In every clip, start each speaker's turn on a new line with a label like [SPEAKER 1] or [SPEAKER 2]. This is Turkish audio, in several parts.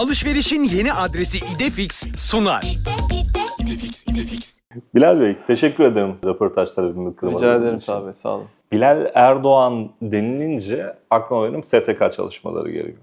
[SPEAKER 1] Alışverişin yeni adresi İdefix sunar.
[SPEAKER 2] Bilal Bey teşekkür ederim röportaj talebimi kırmadığınız
[SPEAKER 3] Rica ederim
[SPEAKER 2] için.
[SPEAKER 3] abi sağ olun.
[SPEAKER 2] Bilal Erdoğan denilince aklıma benim STK çalışmaları geliyor.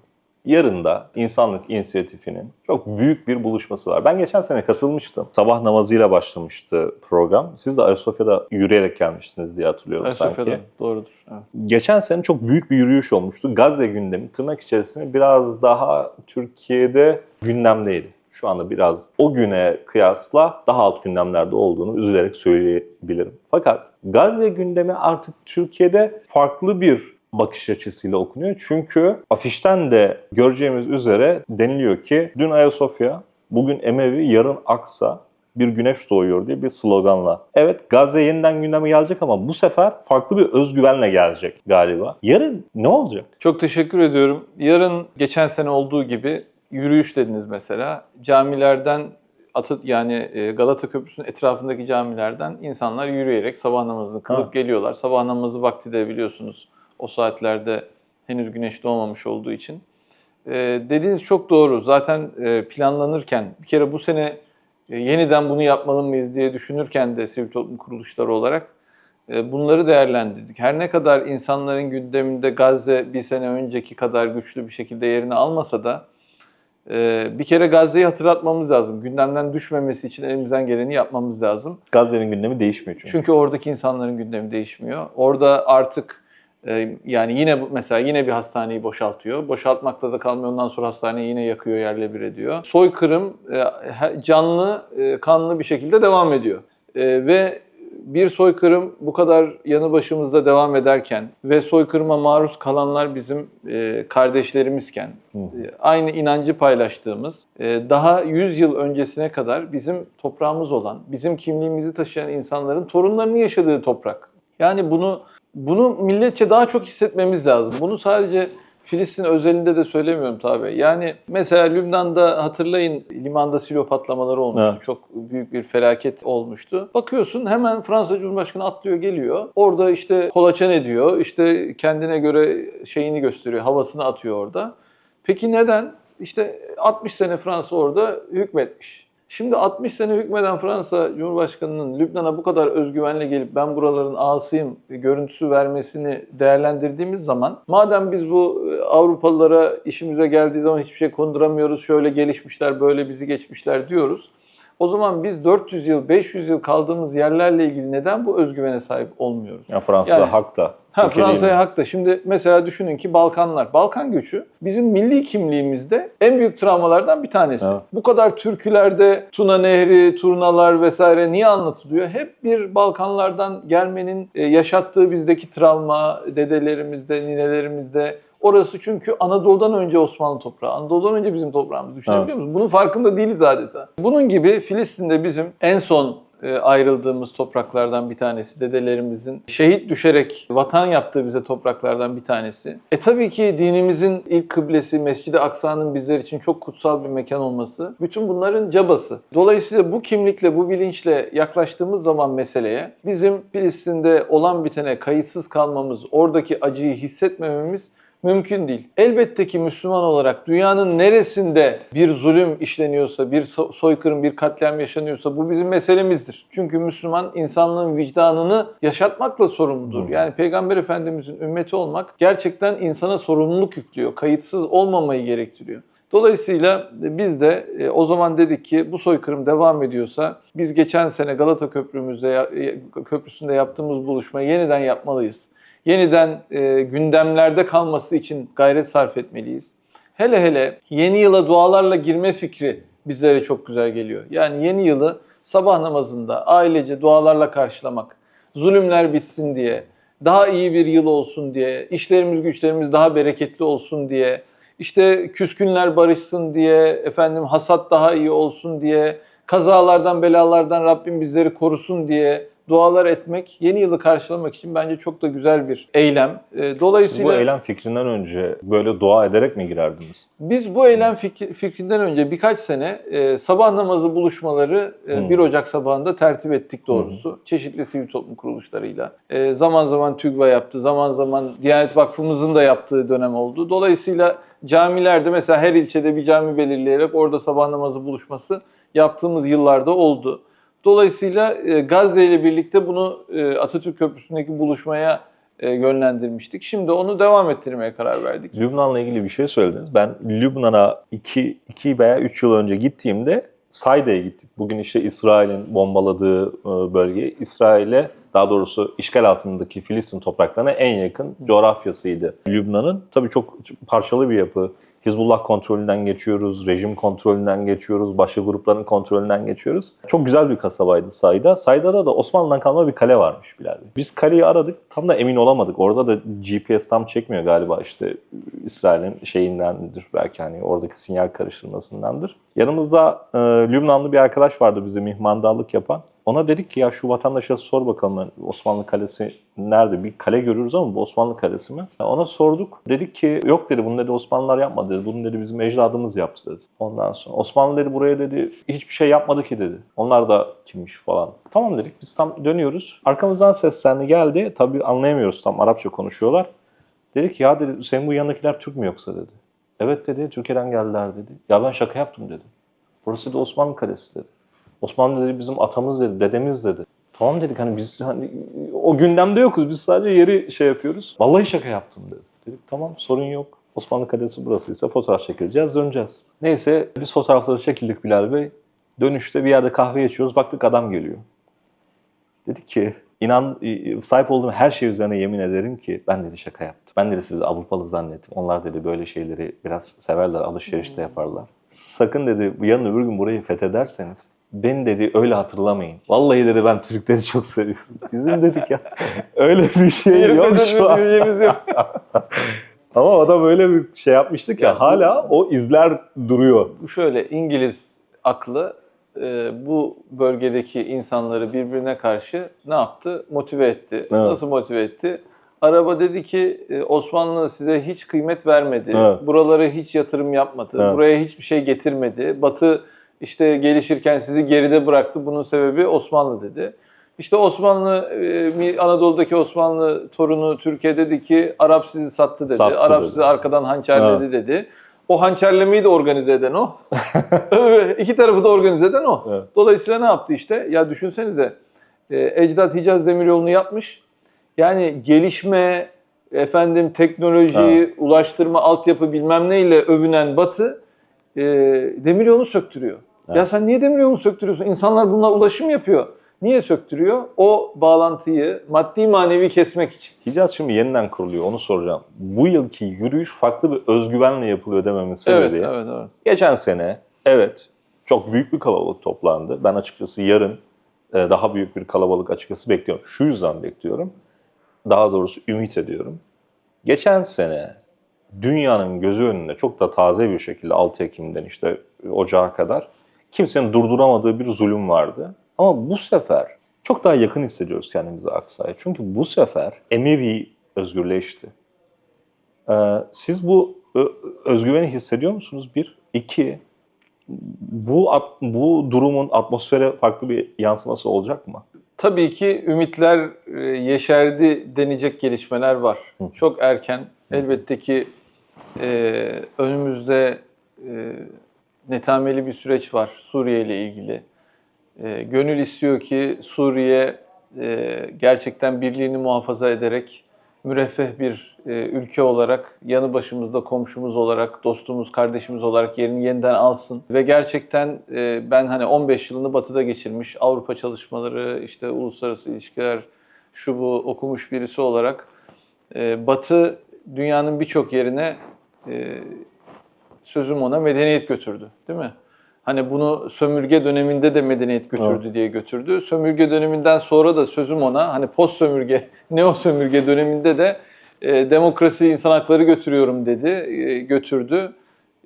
[SPEAKER 2] Yarın da İnsanlık İnisiyatifi'nin çok büyük bir buluşması var. Ben geçen sene katılmıştım. Sabah namazıyla başlamıştı program. Siz de Ayasofya'da yürüyerek gelmiştiniz diye hatırlıyorum sanki.
[SPEAKER 3] Ayasofya'da doğrudur. Evet.
[SPEAKER 2] Geçen sene çok büyük bir yürüyüş olmuştu. Gazze gündemi tırnak içerisinde biraz daha Türkiye'de gündemdeydi. Şu anda biraz o güne kıyasla daha alt gündemlerde olduğunu üzülerek söyleyebilirim. Fakat Gazze gündemi artık Türkiye'de farklı bir bakış açısıyla okunuyor. Çünkü afişten de göreceğimiz üzere deniliyor ki dün Ayasofya, bugün Emevi, yarın Aksa bir güneş doğuyor diye bir sloganla. Evet Gazze yeniden gündeme gelecek ama bu sefer farklı bir özgüvenle gelecek galiba. Yarın ne olacak?
[SPEAKER 3] Çok teşekkür ediyorum. Yarın geçen sene olduğu gibi yürüyüş dediniz mesela. Camilerden Atı, yani e, Galata Köprüsü'nün etrafındaki camilerden insanlar yürüyerek sabah namazını kılıp
[SPEAKER 2] Ha.
[SPEAKER 3] geliyorlar. Sabah namazı vakti de biliyorsunuz o saatlerde henüz güneş doğmamış olduğu için. E, dediğiniz çok doğru. Zaten e, planlanırken bir kere bu sene e, yeniden bunu yapmalı mıyız diye düşünürken de sivil toplum kuruluşları olarak e, bunları değerlendirdik. Her ne kadar insanların gündeminde Gazze bir sene önceki kadar güçlü bir şekilde yerini almasa da e, bir kere Gazze'yi hatırlatmamız lazım. Gündemden düşmemesi için elimizden geleni yapmamız lazım.
[SPEAKER 2] Gazze'nin gündemi değişmiyor çünkü.
[SPEAKER 3] Çünkü oradaki insanların gündemi değişmiyor. Orada artık yani yine mesela yine bir hastaneyi boşaltıyor. Boşaltmakla da kalmıyor. Ondan sonra hastaneyi yine yakıyor, yerle bir ediyor. Soykırım e, canlı, e, kanlı bir şekilde devam ediyor. E, ve bir soykırım bu kadar yanı başımızda devam ederken ve soykırıma maruz kalanlar bizim e, kardeşlerimizken, e, aynı inancı paylaştığımız, e, daha 100 yıl öncesine kadar bizim toprağımız olan, bizim kimliğimizi taşıyan insanların torunlarının yaşadığı toprak. Yani bunu bunu milletçe daha çok hissetmemiz lazım. Bunu sadece Filistin özelinde de söylemiyorum tabii. Yani mesela Lübnan'da hatırlayın limanda silo patlamaları olmuştu.
[SPEAKER 2] Evet.
[SPEAKER 3] Çok büyük bir felaket olmuştu. Bakıyorsun hemen Fransa Cumhurbaşkanı atlıyor geliyor. Orada işte kolaçan ediyor. İşte kendine göre şeyini gösteriyor. Havasını atıyor orada. Peki neden? İşte 60 sene Fransa orada hükmetmiş. Şimdi 60 sene hükmeden Fransa Cumhurbaşkanı'nın Lübnan'a bu kadar özgüvenle gelip ben buraların ağasıyım görüntüsü vermesini değerlendirdiğimiz zaman madem biz bu e, Avrupalılara işimize geldiği zaman hiçbir şey konduramıyoruz, şöyle gelişmişler, böyle bizi geçmişler diyoruz. O zaman biz 400 yıl, 500 yıl kaldığımız yerlerle ilgili neden bu özgüvene sahip olmuyoruz?
[SPEAKER 2] Yani Fransa
[SPEAKER 3] Yani-
[SPEAKER 2] hak da.
[SPEAKER 3] Ha Fransa'ya hak da. Şimdi mesela düşünün ki Balkanlar. Balkan göçü bizim milli kimliğimizde en büyük travmalardan bir tanesi.
[SPEAKER 2] Evet.
[SPEAKER 3] Bu kadar türkülerde Tuna Nehri, turnalar vesaire niye anlatılıyor? Hep bir Balkanlardan gelmenin e, yaşattığı bizdeki travma, dedelerimizde, ninelerimizde. Orası çünkü Anadolu'dan önce Osmanlı toprağı, Anadolu'dan önce bizim toprağımız. Düşünebiliyor musunuz? Bunun farkında değiliz adeta. Bunun gibi Filistin'de bizim en son ayrıldığımız topraklardan bir tanesi. Dedelerimizin şehit düşerek vatan yaptığı bize topraklardan bir tanesi. E tabii ki dinimizin ilk kıblesi Mescid-i Aksa'nın bizler için çok kutsal bir mekan olması. Bütün bunların cabası. Dolayısıyla bu kimlikle, bu bilinçle yaklaştığımız zaman meseleye bizim Filistin'de olan bitene kayıtsız kalmamız, oradaki acıyı hissetmememiz mümkün değil. Elbette ki Müslüman olarak dünyanın neresinde bir zulüm işleniyorsa, bir so- soykırım, bir katliam yaşanıyorsa bu bizim meselemizdir. Çünkü Müslüman insanlığın vicdanını yaşatmakla sorumludur. Yani Peygamber Efendimizin ümmeti olmak gerçekten insana sorumluluk yüklüyor. Kayıtsız olmamayı gerektiriyor. Dolayısıyla biz de e, o zaman dedik ki bu soykırım devam ediyorsa biz geçen sene Galata Köprümüzde ya- Köprüsü'nde yaptığımız buluşmayı yeniden yapmalıyız yeniden e, gündemlerde kalması için gayret sarf etmeliyiz. Hele hele yeni yıla dualarla girme fikri bizlere çok güzel geliyor. Yani yeni yılı sabah namazında ailece dualarla karşılamak, zulümler bitsin diye, daha iyi bir yıl olsun diye, işlerimiz güçlerimiz daha bereketli olsun diye, işte küskünler barışsın diye, efendim hasat daha iyi olsun diye, kazalardan belalardan Rabbim bizleri korusun diye dualar etmek yeni yılı karşılamak için bence çok da güzel bir eylem. E,
[SPEAKER 2] Siz
[SPEAKER 3] dolayısıyla
[SPEAKER 2] bu eylem fikrinden önce böyle dua ederek mi girerdiniz?
[SPEAKER 3] biz bu eylem fikri- fikrinden önce birkaç sene e, sabah namazı buluşmaları e,
[SPEAKER 2] Hmm.
[SPEAKER 3] 1 Ocak sabahında tertip ettik doğrusu. Çeşitli sivil toplum kuruluşlarıyla. E, zaman zaman TÜGVA yaptı, zaman zaman Diyanet Vakfımızın da yaptığı dönem oldu. Dolayısıyla camilerde mesela her ilçede bir cami belirleyerek orada sabah namazı buluşması yaptığımız yıllarda oldu. Dolayısıyla e, Gazze ile birlikte bunu e, Atatürk Köprüsü'ndeki buluşmaya e, yönlendirmiştik. Şimdi onu devam ettirmeye karar verdik.
[SPEAKER 2] Lübnan'la ilgili bir şey söylediniz. Ben Lübnan'a 2, 2 veya 3 yıl önce gittiğimde Sayde'ye gittik. Bugün işte İsrail'in bombaladığı bölge, İsrail'e daha doğrusu işgal altındaki Filistin topraklarına en yakın coğrafyasıydı Lübnan'ın. Tabii çok parçalı bir yapı. Hizbullah kontrolünden geçiyoruz, rejim kontrolünden geçiyoruz, başka grupların kontrolünden geçiyoruz. Çok güzel bir kasabaydı Sayda. Sayda'da da Osmanlı'dan kalma bir kale varmış Bilal. Biz kaleyi aradık, tam da emin olamadık. Orada da GPS tam çekmiyor galiba işte İsrail'in şeyindendir belki hani oradaki sinyal karıştırmasındandır. Yanımızda e, Lübnanlı bir arkadaş vardı bize mihmandarlık yapan. Ona dedik ki ya şu vatandaşa sor bakalım Osmanlı Kalesi nerede? Bir kale görürüz ama bu Osmanlı Kalesi mi? Ona sorduk. Dedik ki yok dedi bunu dedi Osmanlılar yapmadı dedi. Bunu dedi bizim ecdadımız yaptı dedi. Ondan sonra Osmanlı dedi buraya dedi hiçbir şey yapmadı ki dedi. Onlar da kimmiş falan. Tamam dedik biz tam dönüyoruz. Arkamızdan seslendi geldi. Tabii anlayamıyoruz tam Arapça konuşuyorlar. Dedi ki ya dedi senin bu yanındakiler Türk mü yoksa dedi. Evet dedi Türkiye'den geldiler dedi. Ya ben şaka yaptım dedi. Burası da Osmanlı Kalesi dedi. Osmanlı dedi bizim atamız dedi, dedemiz dedi. Tamam dedik hani biz hani o gündemde yokuz. Biz sadece yeri şey yapıyoruz. Vallahi şaka yaptım dedi. Dedik tamam sorun yok. Osmanlı Kalesi burasıysa fotoğraf çekileceğiz, döneceğiz. Neyse biz fotoğrafları çekildik Bilal Bey. Dönüşte bir yerde kahve içiyoruz. Baktık adam geliyor. Dedi ki inan sahip olduğum her şey üzerine yemin ederim ki ben dedi şaka yaptım. Ben dedi sizi Avrupalı zannettim. Onlar dedi böyle şeyleri biraz severler, alışverişte yaparlar. Sakın dedi yarın öbür gün burayı fethederseniz beni dedi öyle hatırlamayın. Vallahi dedi ben Türkleri çok seviyorum. Bizim dedik ya öyle bir şey yok şu an.
[SPEAKER 3] Yok.
[SPEAKER 2] Ama adam öyle bir şey yapmıştı ki
[SPEAKER 3] Ya bu-
[SPEAKER 2] hala o izler duruyor.
[SPEAKER 3] Bu şöyle İngiliz aklı e, bu bölgedeki insanları birbirine karşı ne yaptı? Motive etti. Nasıl motive etti? Araba dedi ki e, Osmanlı size hiç kıymet vermedi.
[SPEAKER 2] Evet.
[SPEAKER 3] Buralara hiç yatırım yapmadı.
[SPEAKER 2] Evet.
[SPEAKER 3] Buraya hiçbir şey getirmedi. Batı işte gelişirken sizi geride bıraktı. Bunun sebebi Osmanlı dedi. İşte Osmanlı, e, Anadolu'daki Osmanlı torunu Türkiye dedi ki Arap sizi sattı dedi.
[SPEAKER 2] Sattı
[SPEAKER 3] Arap
[SPEAKER 2] dedi.
[SPEAKER 3] sizi arkadan hançerledi dedi. O hançerlemeyi de organize eden o. İki tarafı da organize eden o.
[SPEAKER 2] Evet.
[SPEAKER 3] Dolayısıyla ne yaptı işte? Ya düşünsenize e, Ecdat Hicaz Demiryolu'nu yapmış. Yani gelişme, efendim teknoloji,
[SPEAKER 2] Evet.
[SPEAKER 3] ulaştırma, altyapı bilmem neyle övünen Batı e, demiryolunu söktürüyor.
[SPEAKER 2] Evet.
[SPEAKER 3] Ya sen niye demiryolunu söktürüyorsun? İnsanlar bununla ulaşım yapıyor. Niye söktürüyor? O bağlantıyı maddi manevi kesmek için.
[SPEAKER 2] Hicaz şimdi yeniden kuruluyor onu soracağım. Bu yılki yürüyüş farklı bir özgüvenle yapılıyor dememin sebebi.
[SPEAKER 3] Evet, evet, evet.
[SPEAKER 2] Geçen sene evet çok büyük bir kalabalık toplandı. Ben açıkçası yarın e, daha büyük bir kalabalık açıkçası bekliyorum. Şu yüzden bekliyorum. Daha doğrusu ümit ediyorum. Geçen sene dünyanın gözü önünde çok da taze bir şekilde 6 Ekim'den işte Ocağa kadar kimsenin durduramadığı bir zulüm vardı. Ama bu sefer çok daha yakın hissediyoruz kendimizi Aksa'ya. Çünkü bu sefer Emevi özgürleşti. Ee, siz bu özgüveni hissediyor musunuz? Bir. İki, bu bu durumun atmosfere farklı bir yansıması olacak mı?
[SPEAKER 3] Tabii ki ümitler e, yeşerdi denecek gelişmeler var.
[SPEAKER 2] Hı.
[SPEAKER 3] Çok erken. Elbette ki e, önümüzde e, netameli bir süreç var Suriye ile ilgili. E, gönül istiyor ki Suriye e, gerçekten birliğini muhafaza ederek müreffeh bir e, ülke olarak, yanı başımızda komşumuz olarak, dostumuz, kardeşimiz olarak yerini yeniden alsın. Ve gerçekten e, ben hani 15 yılını Batı'da geçirmiş, Avrupa çalışmaları, işte uluslararası ilişkiler, şu bu okumuş birisi olarak e, Batı dünyanın birçok yerine e, sözüm ona medeniyet götürdü, değil mi? Hani bunu sömürge döneminde de medeniyet götürdü diye götürdü. Sömürge döneminden sonra da sözüm ona hani post sömürge, neo sömürge döneminde de e, demokrasi, insan hakları götürüyorum dedi, e, götürdü.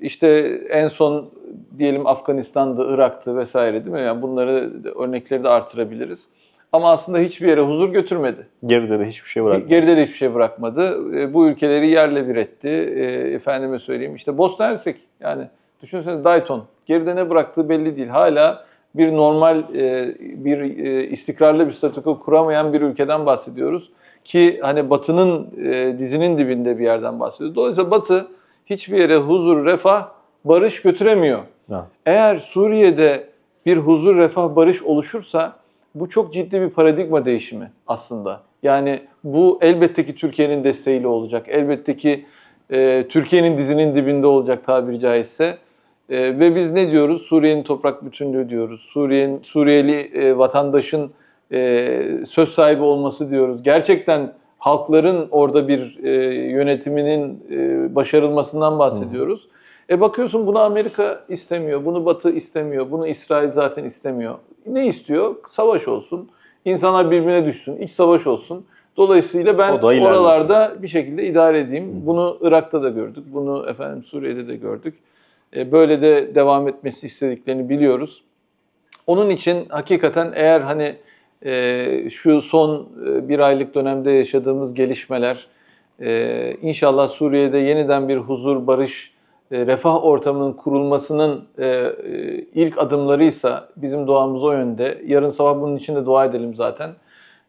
[SPEAKER 3] İşte en son diyelim Afganistan'da, Irak'tı vesaire değil mi? Yani bunları örnekleri de artırabiliriz. Ama aslında hiçbir yere huzur götürmedi.
[SPEAKER 2] Geride de hiçbir şey bırakmadı.
[SPEAKER 3] Geride de hiçbir şey bırakmadı. E, Bu ülkeleri yerle bir etti. E, Efendime söyleyeyim işte Bosna Hersek yani düşünsenize Dayton. Geride ne bıraktığı belli değil. Hala bir normal, e, bir e, istikrarlı bir statüko kuramayan bir ülkeden bahsediyoruz. Ki hani Batı'nın e, dizinin dibinde bir yerden bahsediyoruz. Dolayısıyla Batı hiçbir yere huzur, refah, barış götüremiyor.
[SPEAKER 2] Ha.
[SPEAKER 3] Eğer Suriye'de bir huzur, refah, barış oluşursa bu çok ciddi bir paradigma değişimi aslında. Yani bu elbette ki Türkiye'nin desteğiyle olacak. Elbette ki e, Türkiye'nin dizinin dibinde olacak tabiri caizse. E, ve biz ne diyoruz? Suriye'nin toprak bütünlüğü diyoruz. Suriye'nin Suriyeli e, vatandaşın e, söz sahibi olması diyoruz. Gerçekten halkların orada bir e, yönetiminin e, başarılmasından bahsediyoruz. E bakıyorsun bunu Amerika istemiyor, bunu Batı istemiyor, bunu İsrail zaten istemiyor. Ne istiyor? Savaş olsun, insanlar birbirine düşsün, iç savaş olsun. Dolayısıyla ben oralarda bir şekilde idare edeyim. Bunu Irak'ta da gördük, bunu efendim Suriye'de de gördük. E, böyle de devam etmesi istediklerini biliyoruz. Onun için hakikaten eğer hani e, şu son e, bir aylık dönemde yaşadığımız gelişmeler e, inşallah Suriye'de yeniden bir huzur, barış, refah ortamının kurulmasının e, e, ilk adımlarıysa bizim duamız o yönde. Yarın sabah bunun için de dua edelim zaten.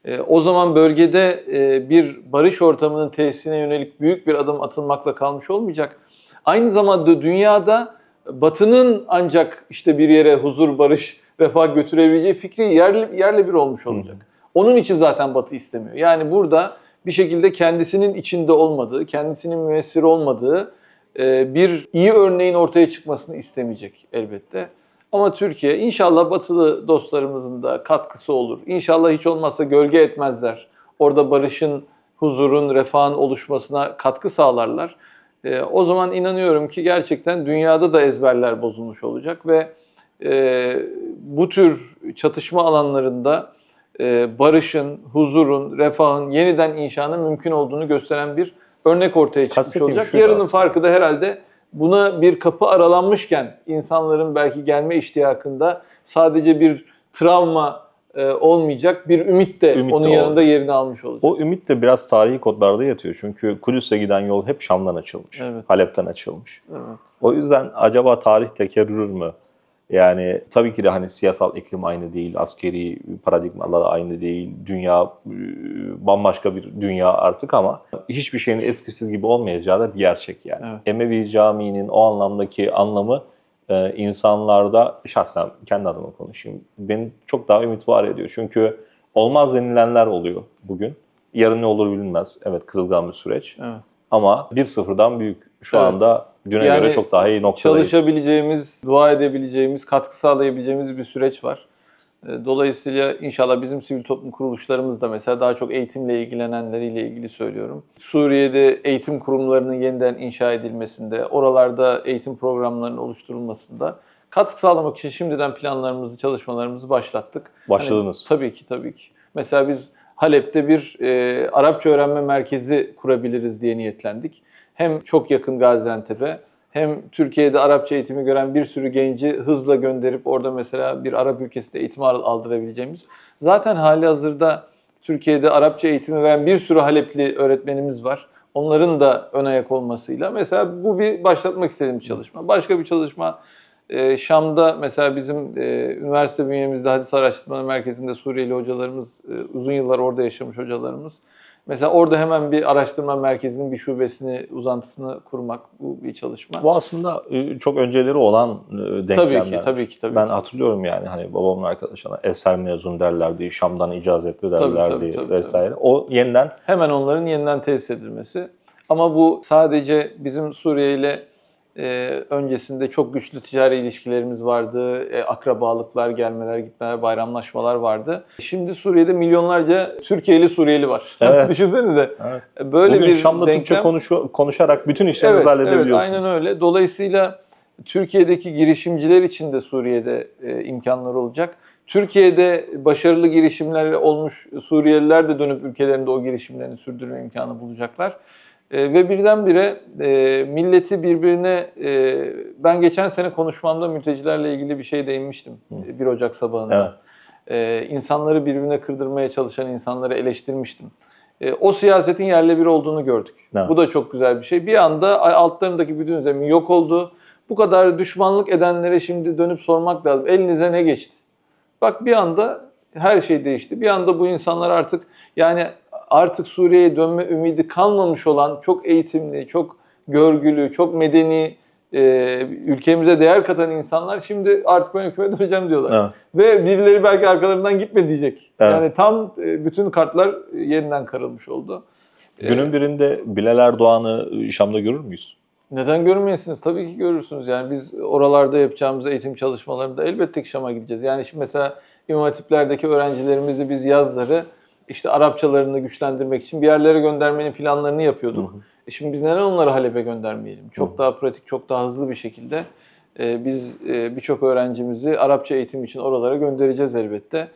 [SPEAKER 3] E, o zaman bölgede e, bir barış ortamının tesisine yönelik büyük bir adım atılmakla kalmış olmayacak. Aynı zamanda dünyada Batı'nın ancak işte bir yere huzur, barış, refah götürebileceği fikri yerli, yerle bir olmuş olacak. Onun için zaten Batı istemiyor. Yani burada bir şekilde kendisinin içinde olmadığı, kendisinin müessir olmadığı e, bir iyi örneğin ortaya çıkmasını istemeyecek elbette. Ama Türkiye inşallah batılı dostlarımızın da katkısı olur. İnşallah hiç olmazsa gölge etmezler. Orada barışın, huzurun, refahın oluşmasına katkı sağlarlar. E, o zaman inanıyorum ki gerçekten dünyada da ezberler bozulmuş olacak ve e, bu tür çatışma alanlarında e, barışın, huzurun, refahın yeniden inşanın mümkün olduğunu gösteren bir örnek ortaya çıkmış
[SPEAKER 2] Kastettiğim
[SPEAKER 3] olacak. Yarının
[SPEAKER 2] aslında.
[SPEAKER 3] farkı da herhalde buna bir kapı aralanmışken insanların belki gelme iştiyakında sadece bir travma e, olmayacak bir ümit de
[SPEAKER 2] Ümit
[SPEAKER 3] onun
[SPEAKER 2] de
[SPEAKER 3] yanında yerini almış olacak.
[SPEAKER 2] O ümit de biraz tarihi kodlarda yatıyor. Çünkü Kudüs'e giden yol hep Şam'dan açılmış.
[SPEAKER 3] Evet.
[SPEAKER 2] Halep'ten açılmış.
[SPEAKER 3] Evet.
[SPEAKER 2] O yüzden acaba tarih tekerrür mü? Yani tabii ki de hani siyasal iklim aynı değil, askeri paradigmalar aynı değil, dünya e, bambaşka bir dünya artık ama hiçbir şeyin eskisi gibi olmayacağı da bir gerçek yani.
[SPEAKER 3] Evet.
[SPEAKER 2] Emevi Camii'nin o anlamdaki anlamı e, insanlarda şahsen kendi adıma konuşayım. Beni çok daha ümit var ediyor. Çünkü olmaz denilenler oluyor bugün. Yarın ne olur bilinmez. Evet kırılgan bir süreç.
[SPEAKER 3] Evet.
[SPEAKER 2] Ama 1-0'dan büyük. Şu
[SPEAKER 3] Evet.
[SPEAKER 2] anda düne
[SPEAKER 3] Yani
[SPEAKER 2] göre çok daha iyi noktadayız.
[SPEAKER 3] çalışabileceğimiz, dua edebileceğimiz, katkı sağlayabileceğimiz bir süreç var. E, Dolayısıyla inşallah bizim sivil toplum kuruluşlarımız da mesela daha çok eğitimle ilgilenenleriyle ilgili söylüyorum. Suriye'de eğitim kurumlarının yeniden inşa edilmesinde, oralarda eğitim programlarının oluşturulmasında katkı sağlamak için şimdiden planlarımızı, çalışmalarımızı başlattık.
[SPEAKER 2] Başladınız.
[SPEAKER 3] Hani, tabii ki, tabii ki. Mesela biz Halep'te bir e, Arapça öğrenme merkezi kurabiliriz diye niyetlendik. Hem çok yakın Gaziantep'e hem Türkiye'de Arapça eğitimi gören bir sürü genci hızla gönderip orada mesela bir Arap ülkesinde eğitim al- aldırabileceğimiz. Zaten hali hazırda Türkiye'de Arapça eğitimi veren bir sürü Halepli öğretmenimiz var. Onların da ön ayak olmasıyla mesela bu bir başlatmak istediğim bir çalışma. Başka bir çalışma e, Şam'da mesela bizim e, üniversite bünyemizde Hadis Araştırmaları Merkezi'nde Suriyeli hocalarımız, e, uzun yıllar orada yaşamış hocalarımız. Mesela orada hemen bir araştırma merkezinin bir şubesini, uzantısını kurmak bu bir çalışma.
[SPEAKER 2] Bu aslında e, çok önceleri olan denklemler.
[SPEAKER 3] tabii ki, tabii ki, tabii
[SPEAKER 2] Ben
[SPEAKER 3] ki.
[SPEAKER 2] hatırlıyorum yani hani babamın arkadaşlarına eser mezun derlerdi, Şam'dan icazetli
[SPEAKER 3] Tabii,
[SPEAKER 2] derlerdi
[SPEAKER 3] tabii, tabii,
[SPEAKER 2] vesaire. O yeniden
[SPEAKER 3] Hemen onların yeniden tesis edilmesi. Ama bu sadece bizim Suriye ile e, öncesinde çok güçlü ticari ilişkilerimiz vardı. E, akrabalıklar, gelmeler, gitmeler, bayramlaşmalar vardı. Şimdi Suriye'de milyonlarca Türkiye'li Suriyeli var.
[SPEAKER 2] Evet.
[SPEAKER 3] Düşünsenize.
[SPEAKER 2] Evet.
[SPEAKER 3] Böyle
[SPEAKER 2] bugün
[SPEAKER 3] bir
[SPEAKER 2] Şam'da Türkçe
[SPEAKER 3] denklem-
[SPEAKER 2] konuşu- konuşarak bütün işlerinizi
[SPEAKER 3] Evet, evet,
[SPEAKER 2] halledebiliyorsunuz.
[SPEAKER 3] aynen öyle. Dolayısıyla Türkiye'deki girişimciler için de Suriye'de e, imkanlar olacak. Türkiye'de başarılı girişimler olmuş Suriyeliler de dönüp ülkelerinde o girişimlerini sürdürme imkanı bulacaklar. E, ve birdenbire e, milleti birbirine, e, ben geçen sene konuşmamda mültecilerle ilgili bir şey değinmiştim.
[SPEAKER 2] Hı.
[SPEAKER 3] e, 1 Ocak sabahında. e, insanları birbirine kırdırmaya çalışan insanları eleştirmiştim. E, o siyasetin yerle bir olduğunu gördük.
[SPEAKER 2] Evet.
[SPEAKER 3] Bu da çok güzel bir şey. Bir anda altlarındaki bütün zemin yok oldu. Bu kadar düşmanlık edenlere şimdi dönüp sormak lazım. Elinize ne geçti? Bak bir anda her şey değişti. Bir anda bu insanlar artık yani artık Suriye'ye dönme ümidi kalmamış olan çok eğitimli, çok görgülü, çok medeni, e, ülkemize değer katan insanlar şimdi artık ben hükümet döneceğim diyorlar.
[SPEAKER 2] Evet.
[SPEAKER 3] Ve birileri belki arkalarından gitme diyecek.
[SPEAKER 2] Evet.
[SPEAKER 3] Yani tam e, bütün kartlar yeniden karılmış oldu. E,
[SPEAKER 2] Günün birinde Bilal Erdoğan'ı Şam'da görür müyüz?
[SPEAKER 3] Neden görmeyesiniz? Tabii ki görürsünüz. Yani biz oralarda yapacağımız eğitim çalışmalarında elbette ki Şam'a gideceğiz. Yani şimdi mesela İmam Hatipler'deki öğrencilerimizi biz yazları işte Arapçalarını güçlendirmek için bir yerlere göndermenin planlarını yapıyorduk.
[SPEAKER 2] Hı hı.
[SPEAKER 3] E şimdi biz neden onları Halep'e göndermeyelim? Çok
[SPEAKER 2] Hı.
[SPEAKER 3] daha pratik, çok daha hızlı bir şekilde e, biz e, birçok öğrencimizi Arapça eğitim için oralara göndereceğiz elbette.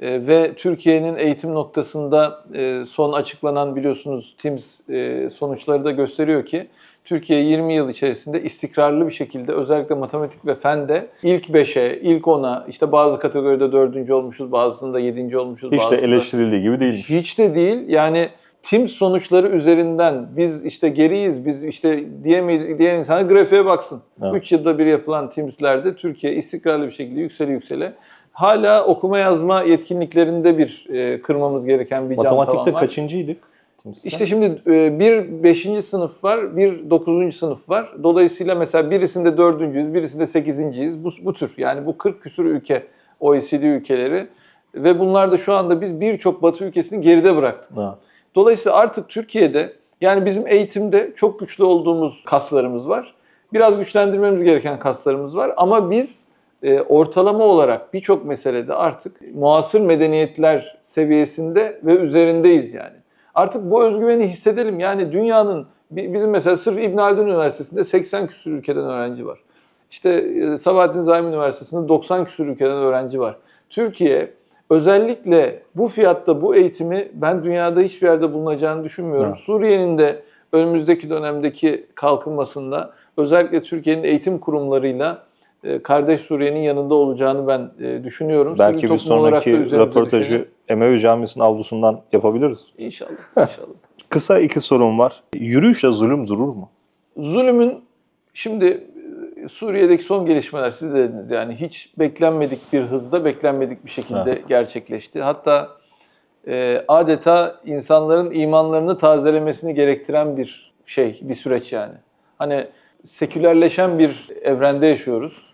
[SPEAKER 3] E, ve Türkiye'nin eğitim noktasında e, son açıklanan biliyorsunuz TIMS e, sonuçları da gösteriyor ki Türkiye 20 yıl içerisinde istikrarlı bir şekilde özellikle matematik ve fende ilk 5'e, ilk 10'a, işte bazı kategoride 4. olmuşuz, bazısında 7. olmuşuz.
[SPEAKER 2] Hiç de
[SPEAKER 3] bazısında-
[SPEAKER 2] eleştirildiği gibi değilmiş.
[SPEAKER 3] hiç de değil. Yani tim sonuçları üzerinden biz işte geriyiz, biz işte diyemeyiz diyen insana grafiğe baksın.
[SPEAKER 2] Evet.
[SPEAKER 3] 3 yılda bir yapılan timslerde Türkiye istikrarlı bir şekilde yüksele yüksele. Hala okuma yazma yetkinliklerinde bir e, kırmamız gereken bir cam
[SPEAKER 2] Matematikte kaçıncıydık? Kimse?
[SPEAKER 3] İşte şimdi e, bir 5. sınıf var, bir 9. sınıf var. Dolayısıyla mesela birisinde 4.yüz, birisinde 8.yiz. Bu, bu tür yani bu 40 küsur ülke OECD ülkeleri ve bunlar da şu anda biz birçok Batı ülkesini geride bıraktık.
[SPEAKER 2] Ha.
[SPEAKER 3] Dolayısıyla artık Türkiye'de yani bizim eğitimde çok güçlü olduğumuz kaslarımız var. Biraz güçlendirmemiz gereken kaslarımız var ama biz e, ortalama olarak birçok meselede artık muasır medeniyetler seviyesinde ve üzerindeyiz yani. Artık bu özgüveni hissedelim. Yani dünyanın bi- bizim mesela sırf İbn Haldun Üniversitesi'nde 80 küsur ülkeden öğrenci var. İşte e, Sabahattin Zaim Üniversitesi'nde 90 küsur ülkeden öğrenci var. Türkiye özellikle bu fiyatta bu eğitimi ben dünyada hiçbir yerde bulunacağını düşünmüyorum. Suriye'nin de önümüzdeki dönemdeki kalkınmasında özellikle Türkiye'nin eğitim kurumlarıyla kardeş Suriye'nin yanında olacağını ben e, düşünüyorum.
[SPEAKER 2] Belki
[SPEAKER 3] Sivil
[SPEAKER 2] bir sonraki röportajı Emevi Camisi'nin avlusundan yapabiliriz.
[SPEAKER 3] İnşallah, inşallah.
[SPEAKER 2] Kısa iki sorum var. Yürüyüşle zulüm durur mu?
[SPEAKER 3] Zulümün şimdi e, Suriye'deki son gelişmeler siz de dediniz yani hiç beklenmedik bir hızda beklenmedik bir şekilde gerçekleşti. Hatta e, adeta insanların imanlarını tazelemesini gerektiren bir şey, bir süreç yani. Hani sekülerleşen bir evrende yaşıyoruz e,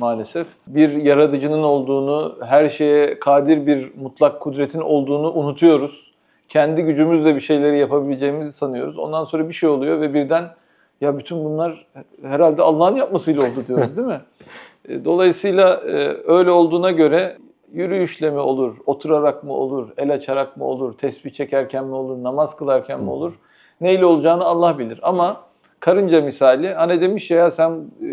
[SPEAKER 3] maalesef. Bir yaratıcının olduğunu, her şeye kadir bir mutlak kudretin olduğunu unutuyoruz. Kendi gücümüzle bir şeyleri yapabileceğimizi sanıyoruz. Ondan sonra bir şey oluyor ve birden ya bütün bunlar herhalde Allah'ın yapmasıyla oldu diyoruz değil mi? E, Dolayısıyla e, öyle olduğuna göre yürüyüşle mi olur, oturarak mı olur, el açarak mı olur, tesbih çekerken mi olur, namaz kılarken mi olur? Neyle olacağını Allah bilir. Ama karınca misali hani demiş ya, ya sen e,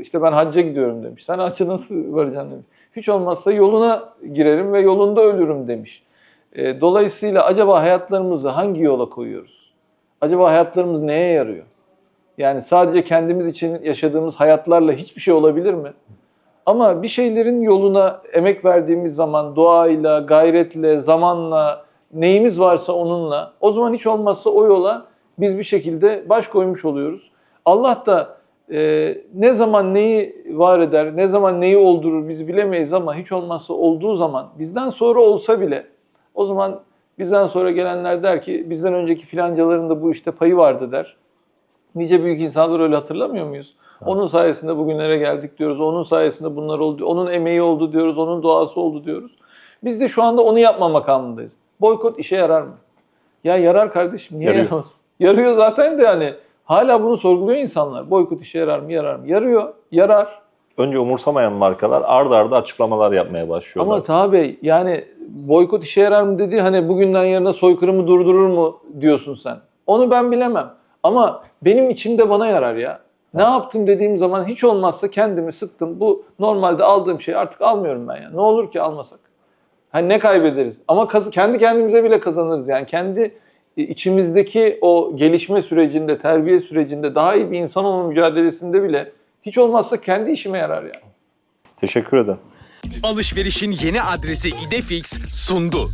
[SPEAKER 3] işte ben hacca gidiyorum demiş. Sen hacca nasıl varacaksın demiş. Hiç olmazsa yoluna girerim ve yolunda ölürüm demiş. E, Dolayısıyla acaba hayatlarımızı hangi yola koyuyoruz? Acaba hayatlarımız neye yarıyor? Yani sadece kendimiz için yaşadığımız hayatlarla hiçbir şey olabilir mi? Ama bir şeylerin yoluna emek verdiğimiz zaman doğayla, gayretle, zamanla, neyimiz varsa onunla o zaman hiç olmazsa o yola biz bir şekilde baş koymuş oluyoruz. Allah da e, ne zaman neyi var eder, ne zaman neyi oldurur biz bilemeyiz ama hiç olmazsa olduğu zaman bizden sonra olsa bile o zaman bizden sonra gelenler der ki bizden önceki filancaların da bu işte payı vardı der. Nice büyük insanlar öyle hatırlamıyor muyuz? Onun sayesinde bugünlere geldik diyoruz. Onun sayesinde bunlar oldu. Onun emeği oldu diyoruz. Onun duası oldu diyoruz. Biz de şu anda onu yapma makamındayız. Boykot işe yarar mı? Ya yarar kardeşim. Niye
[SPEAKER 2] Yarıyor.
[SPEAKER 3] yaramaz? Yarıyor zaten de hani hala bunu sorguluyor insanlar. Boykot işe yarar mı? Yarar mı? Yarıyor. Yarar.
[SPEAKER 2] Önce umursamayan markalar ard arda açıklamalar yapmaya başlıyorlar.
[SPEAKER 3] Ama Taha Bey yani boykot işe yarar mı dedi hani bugünden yarına soykırımı durdurur mu diyorsun sen. Onu ben bilemem. Ama benim içimde bana yarar ya. Ne yaptım dediğim zaman hiç olmazsa kendimi sıktım. Bu normalde aldığım şeyi artık almıyorum ben ya. Ne olur ki almasak? Hani ne kaybederiz? Ama kaz- kendi kendimize bile kazanırız yani. Kendi içimizdeki o gelişme sürecinde, terbiye sürecinde, daha iyi bir insan olma mücadelesinde bile hiç olmazsa kendi işime yarar yani.
[SPEAKER 2] Teşekkür ederim.
[SPEAKER 1] Alışverişin yeni adresi İdefix sundu.